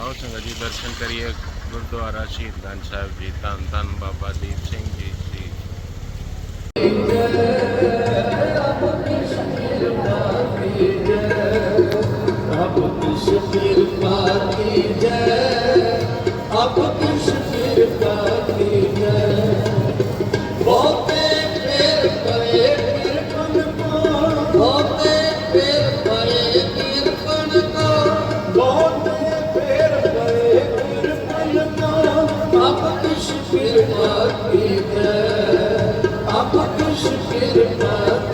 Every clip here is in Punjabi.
ਆਓ ਚੰਗਾ ਜੀ, ਦਰਸ਼ਨ ਕਰੀਏ ਗੁਰਦੁਆਰਾ ਸ਼ਹੀਦ ਗੰਜ ਸਾਹਿਬ ਜੀ, ਧੰਨ ਧੰਨ ਬਾਬਾ ਦੀਪ ਸਿੰਘ ਜੀ ਆਪਕੀ ਸ਼ਕੀਰ ਪਾਤੀ ਜੈ। ਗਿਆ ਕੁਛ ਫਿਰ ਪਾਸ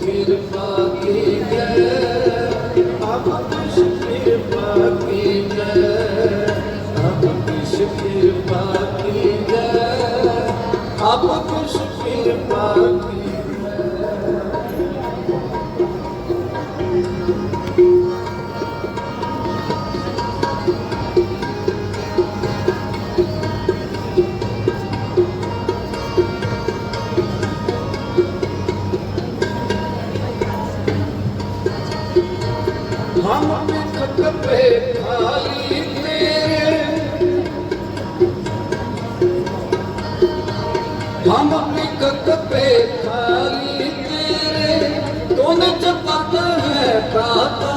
ਫਿਰ ਪੀ ਗਿਆ ਆਪ ਕੁਛ ਫਿਰ ਪਾਸ ਫਿਰ ਪੀ ਗਿਆ ਅੱਬ ਕੁਛ ਫਿਰ ਪਾ ਹਮ ਇੱਕ ਕਪੇ ਖਾਲੀ ਤੇਰੇ ਕੋਨ ਚ ਪਤ ਹੈ ਪ੍ਰਾਤਾ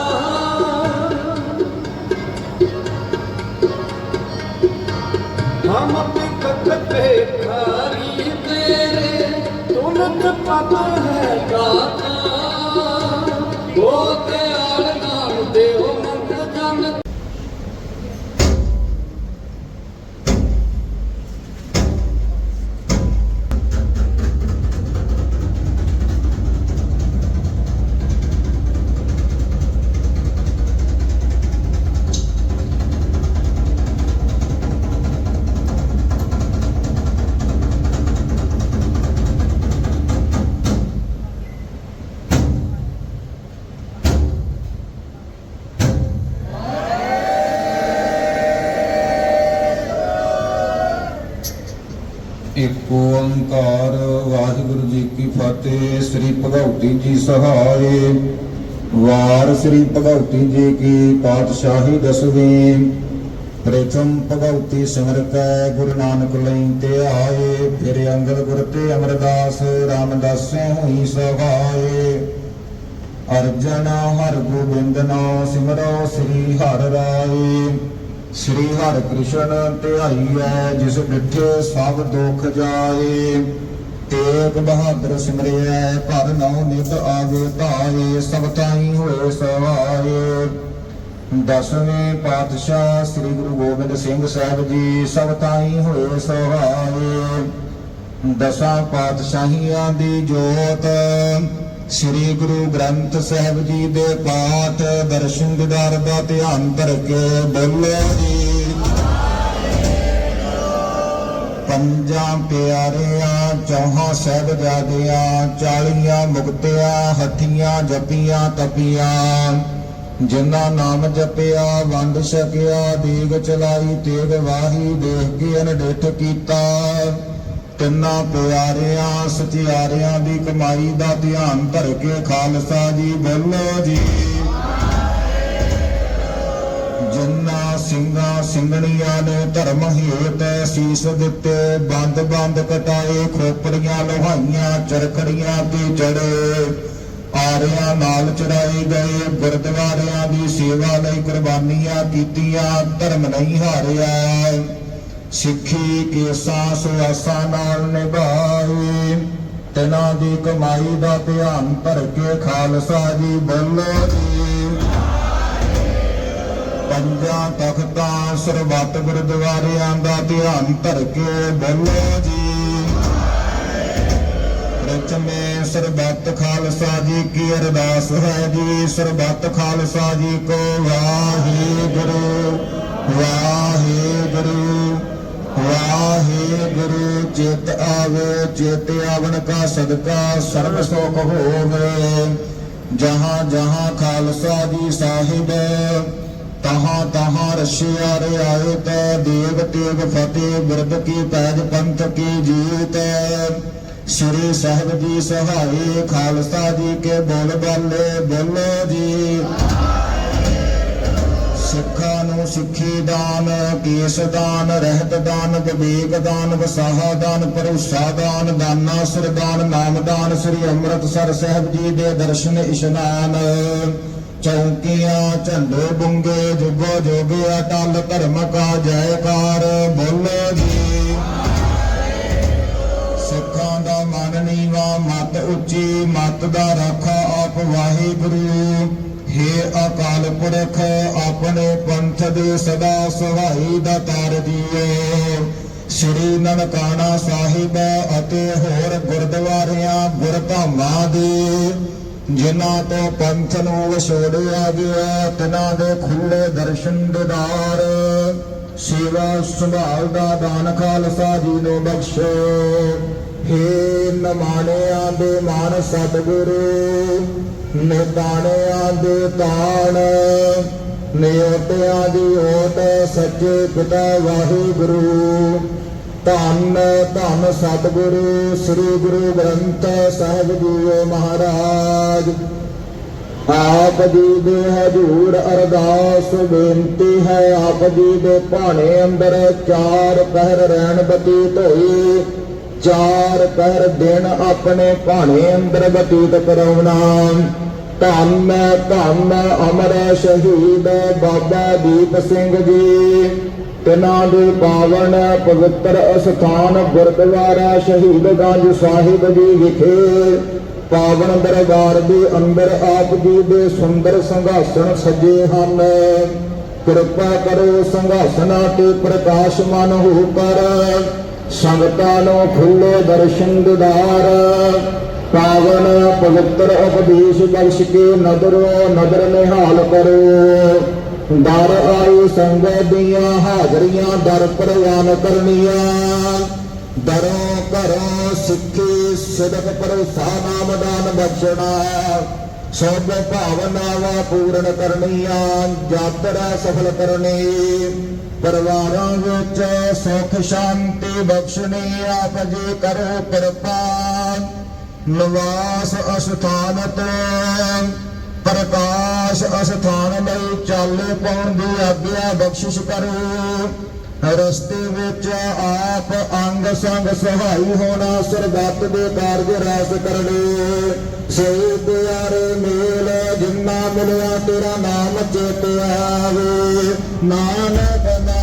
ਹਮ ਇੱਕ ਕਪੇ ਖਾਲੀ ਤੇਰੇ ਕੋਨ ਚ ਪਤ ਇੱਕ ਓੰਕਾਰ, ਵਾਹਿਗੁਰੂ ਜੀ ਕੀ ਫਤਿਹ, ਸ੍ਰੀ ਭਗਉਤੀ ਜੀ ਸਹਾਏ। ਵਾਰ ਸ੍ਰੀ ਭਗਉਤੀ ਜੀ ਕੀ ਪਾਤਸ਼ਾਹੀ ਦਸਵੀਂ। ਪ੍ਰਥਮ ਭਗਉਤੀ ਸਿਮਰ ਕੈ ਗੁਰੂ ਨਾਨਕ ਲਈ ਤੇ ਆਏ। ਫਿਰ ਅੰਗਦ ਗੁਰ ਤੇ ਅਮਰਦਾਸ, ਰਾਮਦਾਸੈ ਹੋਈ ਸਹਾਏ। ਅਰਜਨ ਹਰ ਗੋਬਿੰਦ ਨਾਮ ਸਿਮਰੋ, ਸ੍ਰੀ ਹਰਿ ਰਾਏ। ਸ੍ਰੀ ਹਰਿ ਕ੍ਰਿਸ਼ਨ ਧਿਆਈਐ ਜਿਸ ਡਿਠੇ ਸਭ ਦੁਖ ਜਾਏ। ਤੇਗ ਬਹਾਦਰ ਸਿਮਰਿਐ ਭਰ ਨਉ ਨਿਤ ਆਵੇ ਭਾਏ ਸਭ ਤਾਈ ਹੋਏ ਸਵਾਏ। ਦਸਵੇਂ ਪਾਤਸ਼ਾਹ ਸ੍ਰੀ ਗੁਰੂ ਗੋਬਿੰਦ ਸਿੰਘ ਸਾਹਿਬ ਜੀ, ਸਭ ਤਾਈ ਹੋਏ ਸਵਾਏ। ਦਸਾਂ ਪਾਤਸ਼ਾਹੀਆਂ ਦੀ ਜੋਤ ਸ੍ਰੀ ਗੁਰੂ ਗ੍ਰੰਥ ਸਾਹਿਬ ਜੀ ਦੇ ਪਾਠ ਦਰਸ਼ਨ ਦਿਦਾਰ ਦਾ ਧਿਆਨ ਧਰ ਕੇ ਬੋਲੋ ਜੀ। ਪੰਜਾਂ ਪਿਆਰਿਆਂ, ਚੌਹਾਂ ਸਾਹਿਬਜ਼ਾਦਿਆਂ, ਚਾਲੀਆਂ ਮੁਕਤਿਆਂ, ਹੱਥੀਆਂ ਜਪੀਆਂ ਤਪੀਆਂ, ਜਿਨ੍ਹਾਂ ਨਾਮ ਜਪਿਆ, ਵੰਡ ਛਕਿਆ, ਦੇਗ ਚਲਾਈ, ਤੇਗ ਵਾਹੀ, ਦੇਖ ਕੇ ਅਨਡਿਠ ਕੀਤਾ। ਤਿੰਨਾਂ ਪਿਆਰਿਆਂ, ਸਚਿਆਰਿਆਂ ਦੀ ਕਮਾਈ ਦਾ ਧਿਆਨ ਧਰ ਕੇ ਖਾਲਸਾ ਜੀ ਬੋਲੋ ਜੀ। ਜਿਨ੍ਹਾਂ ਸਿੰਘਾਂ ਸਿੰਘਣੀਆਂ ਨੇ ਧਰਮ ਹੇਤ ਸੀਸ ਦਿੱਤੇ, ਬੰਦ ਬੰਦ ਕਟਾਏ, ਖੋਪੜੀਆਂ ਲੋਹਾਈਆਂ, ਚਰਖੜੀਆਂ ਤੇ ਚੜੇ। ਆਰਿਆਂ ਨਾਲ ਚੜਾਏ ਗਏ, ਗੁਰਦੁਆਰਿਆਂ ਦੀ ਸੇਵਾ ਲਈ ਕੁਰਬਾਨੀਆਂ ਕੀਤੀਆਂ, ਧਰਮ ਨਹੀਂ ਹਾਰਿਆ। ਸਿੱਖੀ ਕੇਸਾਂ ਸੁਆਸਾਂ ਨਾਲ ਨਿਭਾਈ। ਤਿਨਾਂ ਦੀ ਕਮਾਈ ਦਾ ਧਿਆਨ ਧਰ ਕੇ ਖਾਲਸਾ ਜੀ ਬੋਲੋ ਜੀ। ਪੰਜਾਂ ਤਖਤਾਂ, ਸਰਬੱਤ ਗੁਰਦੁਆਰਿਆਂ ਦਾ ਧਿਆਨ ਧਰ ਕੇ ਬੋਲੋ ਜੀ। ਪ੍ਰਚਮੇ ਸਰਬੱਤ ਖਾਲਸਾ ਜੀ ਕੀ ਅਰਦਾਸ ਹੈ ਜੀ। ਸਰਬੱਤ ਖਾਲਸਾ ਜੀ ਕੋ ਵਾਹਿਗੁਰੂ ਵਾਹਿਗੁਰੂ। ਵਾਹਿਗੁਰੂ ਚਿਤ ਆਵੇ, ਚਿਤ ਆਵਨ ਕਾ ਸਦਕਾ ਸਰਬ ਸੁਖ ਹੋਵੇ। ਜਹਾਂ ਜਹਾਂ ਖਾਲਸਾ ਜੀ ਸਾਹਿਬ, ਤਹਾਂ ਤਹਾਂ ਰਸ਼ਿਆ ਰਿਆਏ ਤੈ ਦੇਵ ਤੇਗ ਫਤਿਹ ਬਿਰਦ ਕੀ ਪੈਜ ਪੰਥ ਕੀ ਜੀਤ। ਸ੍ਰੀ ਸਾਹਿਬ ਜੀ ਸਹਾਈ, ਖਾਲਸਾ ਜੀ ਕੇ ਬੋਲ ਬਾਲੇ ਬੋਲੋ ਜੀ। ਸਿੱਖਾਂ ਨੂੰ ਸਿੱਖੀ ਦਾਨ, ਕੇਸ ਦਾਨ, ਰਹਿਤ ਦਾਨ, ਵਿਵੇਕ ਦਾਨ, ਵਸਾਹਾ ਦਾਨ, ਭਰੋਸਾ ਦਾਨ, ਦਾਨਾ ਸਰਦਾਨ ਨਾਮ ਦਾਨ, ਸ੍ਰੀ ਅੰਮ੍ਰਿਤਸਰ ਸਾਹਿਬ ਜੀ ਦੇ ਦਰਸ਼ਨ ਇਸ਼ਨਾਨ। ਚੌਕੀਆਂ, ਝੰਡੇ ਬੁੰਗੇ, ਜੁਗੋ ਜੋਗੇ ਅਟਲ ਧਰਮ ਕਾ ਜੈਕਾਰ। ਬੋਲੋ ਜੀ। ਸਿੱਖਾਂ ਦਾ ਮਨ ਨੀਵਾ, ਮਤ ਉੱਚੀ, ਮਤ ਦਾ ਰਾਖਾ ਆਪ ਵਾਹਿਗੁਰੂ। ਹੇ ਅਕਾਲ ਪੁਰਖ, ਆਪਣੇ ਪੰਥ ਦੇ ਸਦਾ ਸਹਾਈ ਦਾ ਤਾਰ ਜੀਓ ਸ੍ਰੀ ਨਨਕਾਣਾ ਸਾਹਿਬ ਅਤੇ ਹੋਰ ਗੁਰਦੁਆਰਿਆਂ, ਗੁਰਧਾਮਾਂ ਦੇ, ਜਿਨ੍ਹਾਂ ਤੋਂ ਪੰਥ ਨੂੰ ਵਿਛੋੜਿਆ ਗਿਆ ਤਿਨਾਂ ਦੇ ਖੁੱਲੇ ਦਰਸ਼ਨ ਦਿਦਾਰ। ਸੇਵਾ ਸੰਭਾਲ ਦਾ ਦਾਨ ਖਾਲਸਾ ਜੀ ਨੂੰ ਬਖਸ਼ੋ। ਹੇ ਨਮਾਣਿਆਂ ਦੇ ਮਾਨ ਸਤਿਗੁਰੂ ਨਿਦਾਣਿਆਂ ਦੇ ਤਾਣ, ਨਿਯੋਤਿਆਂ ਦੀ ਓਟ ਸੱਚੇ ਪਿਤਾ ਵਾਹਿਗੁਰੂ। ਧੰਨ ਧੰਨ ਸਤਿਗੁਰੂ, ਸ੍ਰੀ ਗੁਰੂ ਗ੍ਰੰਥ ਸਾਹਿਬ ਜੀਓ ਮਹਾਰਾਜ। ਆਪ ਜੀ ਦੇ ਹਜੂਰ ਅਰਦਾਸ ਬੇਨਤੀ ਹੈ, ਆਪ ਜੀ ਦੇ ਭਾਣੇ ਅੰਦਰ ਚਾਰ ਪਹਿਰ ਰਹਿਣ ਬਤੀਤ ਹੋਈ। ਚਾਰ ਪਹਿਰ ਦਿਨ ਆਪਣੇ ਭਾਣੇ ਅੰਦਰ ਬਤੀਤ ਕਰਾਉਣਾ। ਧੰਨ ਧੰਨ ਅਮਰ ਸ਼ਹੀਦ ਬਾਬਾ ਦੀਪ ਸਿੰਘ ਜੀ। ਤਿਨਾਂ ਦੇ ਪਾਵਨ ਪਵਿੱਤਰ ਅਸਥਾਨ ਗੁਰਦੁਆਰਾ ਸ਼ਹੀਦਗੰਜ ਸਾਹਿਬ ਜੀ ਵਿਖੇ ਪਾਵਨ ਦਰਬਾਰ ਦੇ ਅੰਦਰ ਆਪ ਜੀ ਦੇ ਸੁੰਦਰ ਸੰਘਾਸਣ ਸਜੇ ਹਨ। ਕਿਰਪਾ ਕਰੋ ਸੰਘਾਸਣਾ ਤੇ ਪ੍ਰਕਾਸ਼ਮਾਨ ਹੋ ਕਰ। ਸੰਗਤਾਂ ਨੂੰ ਖੁੱਲੇ ਦਰਸ਼ਨ ਦਿਦਾਰ। ਪਾਵਨ ਪਵਿੱਤਰ ਉਪਦੇਸ਼ ਬਖਸ਼ ਕੇ ਨਦਰੋ ਨਦਰ ਨਿਹਾਲ ਕਰੋ। ਦਰ ਆਈ ਸੰਗਤ ਦੀਆਂ ਹਾਜ਼ਰੀਆਂ, ਦਰ ਪ੍ਰਵਾਨ ਕਰਨੀਆਂ। ਦਰੋਂ ਘਰੋਂ ਸਿੱਖੀ ਸਦਕ ਭਰੋਸਾ ਨਾਮ ਦਾਨ ਬਖਸ਼ਣਾ। ਸਭ ਭਾਵਨਾਵਾਂ ਪੂਰਨ ਕਰਨੀਆਂ ਯਾਤਰਾ ਸਫਲ ਕਰਨੀ। ਪਰਿਵਾਰਾਂ ਵਿੱਚ ਸੁਖ ਸ਼ਾਂਤੀ ਬਖਸ਼ਣੀ, ਆਪ ਜੀ ਕਰੋ ਕਿਰਪਾ। ਨਿਵਾਸ ਅਸਥਾਨ ਤੇ ਪ੍ਰਕਾਸ਼ ਅਸਥਾਨ ਲਈ ਚਾਲੇ ਪਾਉਣ ਦੀ ਆਗਿਆ ਬਖਸ਼ਿਸ਼ ਕਰੋ। ਰਸਤੇ ਵਿੱਚ ਆਪ ਅੰਗ ਸੰਗ ਸਹਾਈ ਹੋਣਾ ਸਰਬੱਤ ਦੇ ਕਾਰਜ ਰਾਸ ਕਰਨੇ ਸੇ ਪਿਆਰੇ ਮੇਲ, ਜਿੰਨਾ ਮਿਲਿਆ ਤੇਰਾ ਨਾਮ ਚੇਤੇ ਆਵੇ ਨਾਨਕ ਨਾਮ